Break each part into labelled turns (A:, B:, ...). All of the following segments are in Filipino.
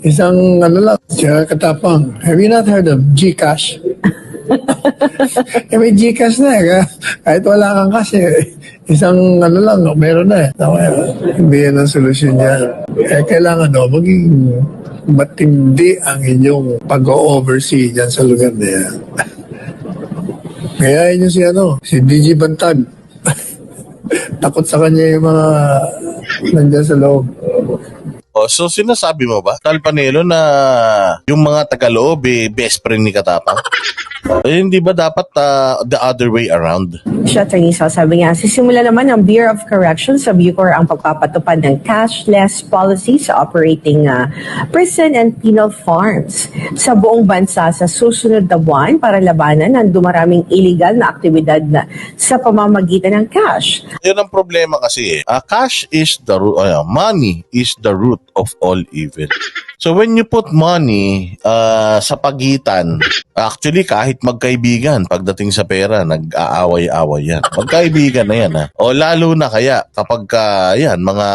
A: Isang ano lang, siya katapang. Have you not heard of Gcash? eh, may Gcash na eh. Kahit wala kang cash eh. Isang ano lang, meron na eh. Yan. Hindi yan ang solusyon niya. Eh, kailangan no, maging matindi ang inyong pag-oversee dyan sa lugar na yan. Kaya yun si ano, si DJ Bantag. Takot sa kanya yung mga nandyan sa loob.
B: Oh, so sinasabi mo ba, Tal Panelo, na yung mga Tagaloob, eh, best friend ni Katapang? Eh, hindi ba dapat ah, the other way around?
C: Siya, Attorney Sal, sabi niya, sisimula naman ng Bureau of Corrections sa Bucor ang pagpapatupad ng cashless policy sa operating ah, prison and penal farms sa buong bansa sa susunod na buwan para labanan ang dumaraming illegal na aktibidad na sa pamamagitan ng cash.
B: Yun ang problema kasi eh. Ah, cash is the root, ah, money is the root of all evil. So when you put money ah, sa pagitan, actually kahit magkaibigan pagdating sa pera, nag-aaway-away yan. Magkaibigan na yan ha. O lalo na kaya kapag ka, yan, mga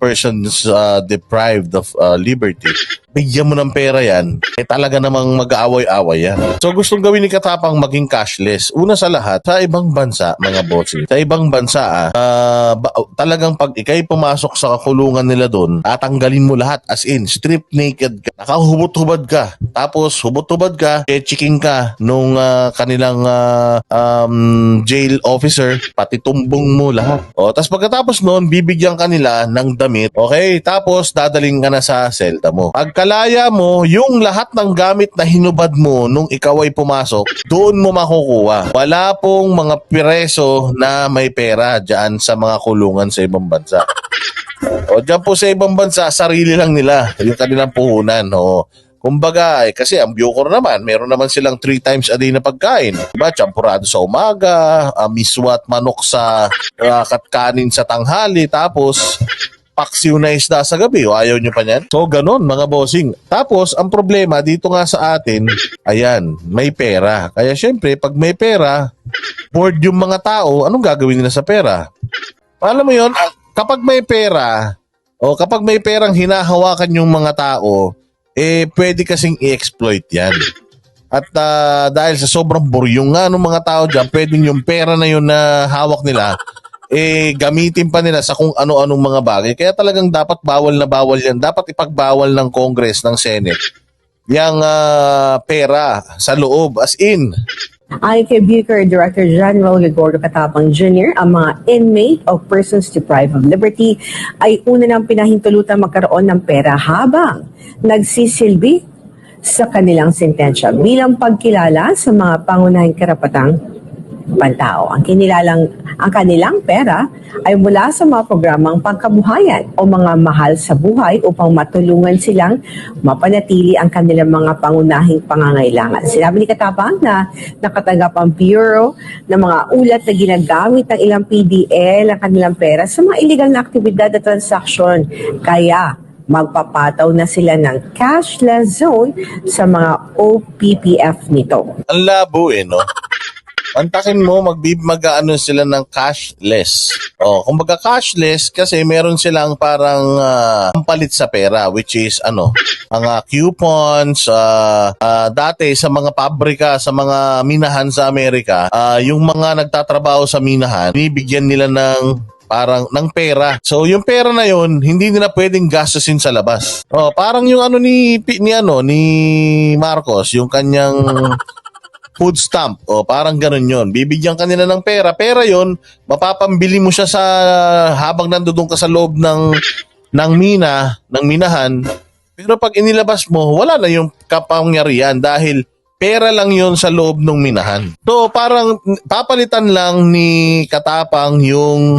B: persons ah, deprived of ah, liberty, bigyan mo ng pera yan, eh talaga namang mag-aaway-away yan. So gustong gawin ni Katapang maging cashless. Una sa lahat, sa ibang bansa, mga bossing, sa ibang bansa, ah, ba- talagang pag ikay pumasok sa kulungan nila doon, tatanggalin mo lahat as in, strip naked ka, nakahubot-hubad ka, tapos hubot-hubad ka, checking ka nung ah, kanilang ah, um, jail officer, pati tumbong mo lahat. O, tapos pagkatapos noon, bibigyan ka nila ng damit, okay, tapos dadaling ka na sa selda mo. Pagkalaya mo, yung lahat ng gamit na hinubad mo nung ikaw ay pumasok, doon mo makukuha. Wala pong mga pireso na may pera dyan sa mga kulungan sa ibang bansa. O dyan po sa ibang bansa, sarili lang nila yung kanilang puhunan. O, kumbaga, eh, kasi ang Bucor naman, meron naman silang three times a day na pagkain. Diba? Champurado sa umaga, uh, miswat manok sa uh, katkanin sa tanghali, tapos paksiw na isda sa gabi. O ayaw nyo pa niyan? So, ganun mga bossing. Tapos, ang problema dito nga sa atin, ayan, may pera. Kaya syempre, pag may pera, bored yung mga tao, anong gagawin nila sa pera? Alam mo yon kapag may pera, o kapag may perang hinahawakan yung mga tao, eh pwede kasing i-exploit yan. At ah, dahil sa sobrang buryong nga ng mga tao dyan, pwedeng yung pera na yun na hawak nila, eh gamitin pa nila sa kung ano-anong mga bagay. Kaya talagang dapat bawal na bawal yan. Dapat ipagbawal ng Congress, ng Senate, yung ah, pera sa loob, as in.
C: Ayon kay Bucor Director General Gregorio Katapang Jr., ang mga inmate o persons deprived of liberty ay una nang pinahintulutan magkaroon ng pera habang nagsisilbi sa kanilang sentensya bilang pagkilala sa mga pangunahing karapatang pantao. Ang kinilalang ang kanilang pera ay mula sa mga programang pangkabuhayan o mga mahal sa buhay upang matulungan silang mapanatili ang kanilang mga pangunahing pangangailangan. Sinabi ni Katapang na nakatanggap ang Bureau ng mga ulat na ginagamit ng ilang PDL ang kanilang pera sa mga illegal na aktibidad at transaksyon. Kaya magpapataw na sila ng cashless zone sa mga OPPF nito.
B: Ang labo eh, no? Antakin mo, magbib mag-ano sila ng cashless. Oh, kumbaga cashless kasi meron silang parang pampalit sa pera which is ano, mga coupons ah, ah, dati sa mga pabrika, sa mga minahan sa Amerika, ah, yung mga nagtatrabaho sa minahan, binibigyan nila ng parang ng pera. So yung pera na yon hindi nila pwedeng gastusin sa labas. Oh, parang yung ano ni ni ano ni Marcos, yung kanyang food stamp. O parang ganun yon. Bibigyan ka nila ng pera. Pera yon, mapapambili mo siya sa habang nandoon ka sa loob ng ng mina, ng minahan. Pero pag inilabas mo, wala na yung kapangyarihan dahil pera lang yon sa loob ng minahan. So parang papalitan lang ni Katapang yung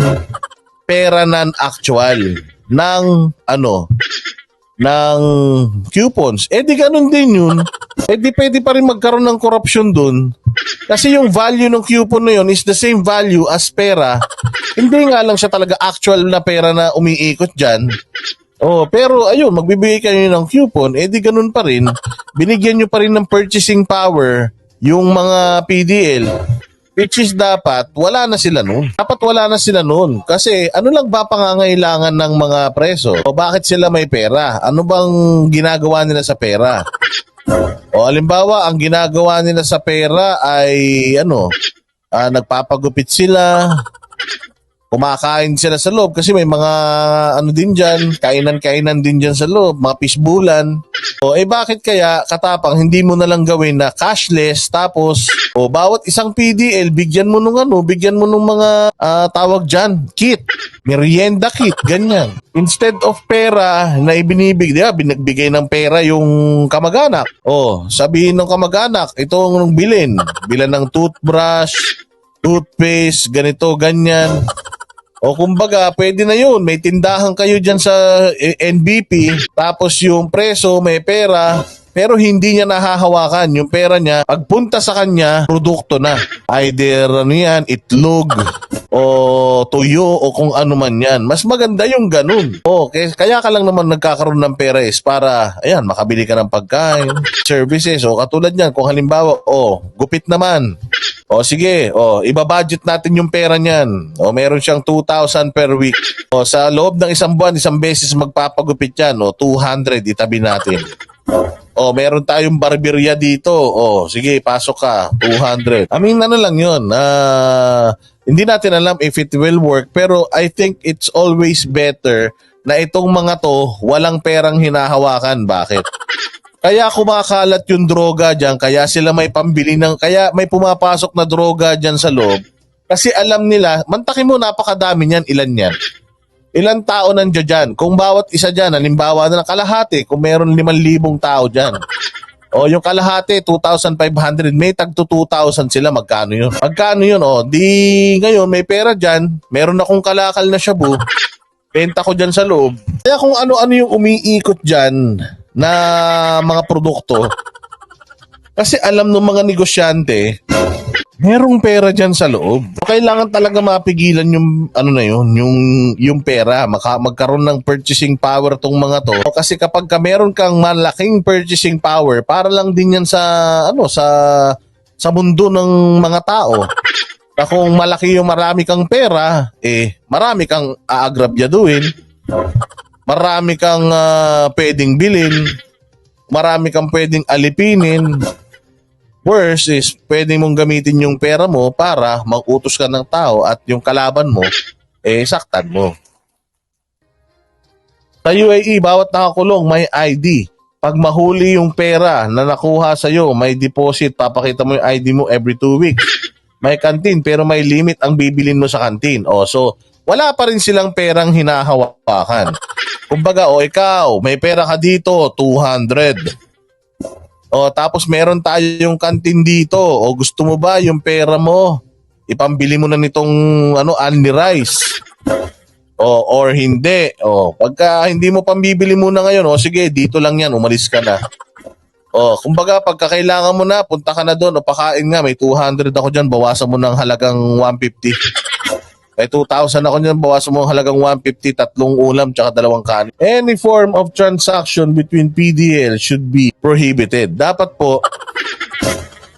B: pera nan actual ng ano ng coupons. Eh di ganun din yun. Eh di pwede pa rin magkaroon ng corruption dun. Kasi yung value ng coupon na yun is the same value as pera. Hindi nga lang siya talaga actual na pera na umiikot dyan. Oh, pero ayun, magbibigay kayo ng coupon, eh di ganun pa rin. Binigyan nyo pa rin ng purchasing power yung mga PDL. Which is dapat, wala na sila nun. Dapat wala na sila nun. Kasi ano lang ba pangangailangan ng mga preso? O bakit sila may pera? Ano bang ginagawa nila sa pera? O alimbawa, ang ginagawa nila sa pera ay ano, ah, nagpapagupit sila, kumakain sila sa loob kasi may mga ano din dyan, kainan-kainan din dyan sa loob, mga pisbulan. O eh bakit kaya katapang hindi mo na lang gawin na cashless tapos o bawat isang PDL bigyan mo nung ano, bigyan mo nung mga ah, tawag dyan, kit, merienda kit, ganyan. Instead of pera na ibinibig, di ba, binagbigay ng pera yung kamag-anak. O, sabihin ng kamag-anak, ito ang bilin. Bilan ng toothbrush, toothpaste, ganito, ganyan. O kumbaga, pwede na yun. May tindahan kayo dyan sa eh, NBP, tapos yung preso, may pera, pero hindi niya nahahawakan. Yung pera niya, pagpunta sa kanya, produkto na. Either ano yan, itlog, o tuyo, o kung ano man yan. Mas maganda yung ganun. O, kaya, ka lang naman nagkakaroon ng pera is para, ayan, makabili ka ng pagkain, services, o katulad yan, kung halimbawa, o, gupit naman, o sige, o iba-budget natin yung pera niyan. O meron siyang 2,000 per week. O sa loob ng isang buwan, isang beses magpapagupit yan. O 200 itabi natin. O meron tayong barberia dito. O sige, pasok ka. 200. I mean, ano lang yun. ah, hindi natin alam if it will work. Pero I think it's always better na itong mga to, walang perang hinahawakan. Bakit? Kaya kumakalat yung droga dyan, kaya sila may pambili ng, kaya may pumapasok na droga dyan sa loob. Kasi alam nila, mantakin mo, napakadami niyan, ilan yan. Ilan tao nandiyan dyan. Kung bawat isa dyan, halimbawa na kalahati, kung meron 5,000 tao dyan. O yung kalahati, 2,500, may tag to 2,000 sila, magkano yun? Magkano yun? O, di ngayon, may pera dyan, meron akong kalakal na shabu, benta ko dyan sa loob. Kaya kung ano-ano yung umiikot dyan na mga produkto, kasi alam ng mga negosyante, merong pera dyan sa loob. Kailangan talaga mapigilan yung ano na yun, yung yung pera, maka, magkaroon ng purchasing power tong mga to. Kasi kapag ka meron kang malaking purchasing power, para lang din yan sa ano sa sa mundo ng mga tao. Na kung malaki yung marami kang pera, eh marami kang aagrabyaduhin, marami kang ah, pwedeng bilhin, marami kang pwedeng alipinin. Worse is, pwede mong gamitin yung pera mo para mag-utos ka ng tao at yung kalaban mo, eh, saktan mo. Sa UAE, bawat nakakulong may ID. Pag mahuli yung pera na nakuha sa'yo, may deposit, papakita mo yung ID mo every two weeks. May kantin, pero may limit ang bibilin mo sa kantin. O, so, wala pa rin silang perang hinahawakan. Kumbaga, o ikaw, may pera ka dito, 200. O tapos meron tayong kantin dito. O gusto mo ba yung pera mo? Ipambili mo na nitong ano only rice. O or hindi. O pagka hindi mo pambibili muna ngayon, o sige, dito lang 'yan, umalis ka na. O, kumbaga pagka kailangan mo na, punta ka na doon o pakain nga, may 200 ako diyan, bawasan mo ng halagang 150. May 2,000 ako niyan, bawasan mo ng halagang 150, tatlong ulam, tsaka dalawang kanin. Any form of transaction between PDL should be prohibited. Dapat po,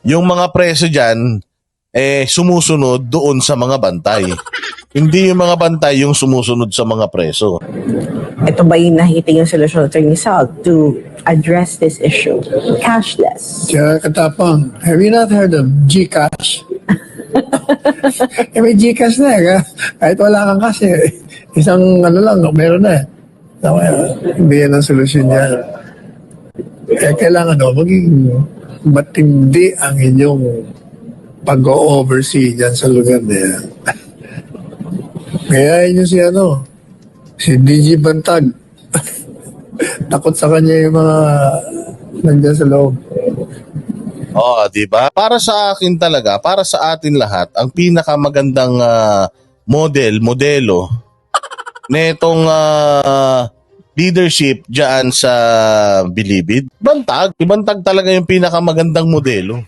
B: yung mga preso dyan, eh, sumusunod doon sa mga bantay. Hindi yung mga bantay yung sumusunod sa mga preso.
C: Ito ba yung nakita yung solusyon, Attorney Sal, to address this issue? Cashless.
A: Kaya katapang, have you not heard of Gcash? Eh, may Gcash na eh. Kahit wala kang cash eh. Isang ano lang, meron na eh. Yan. Hindi yan ang solusyon niya. Kaya kailangan no, maging matindi ang inyong pag-oversee dyan sa lugar na. Kaya yun si ano, si DG Bantag. Takot sa kanya yung mga nandyan sa loob.
B: Oo, di ba? Para sa akin talaga, para sa atin lahat, ang pinakamagandang ah, model, modelo netong ah, leadership diyan sa Bilibid, Bantag. Ibantag talaga yung pinakamagandang modelo.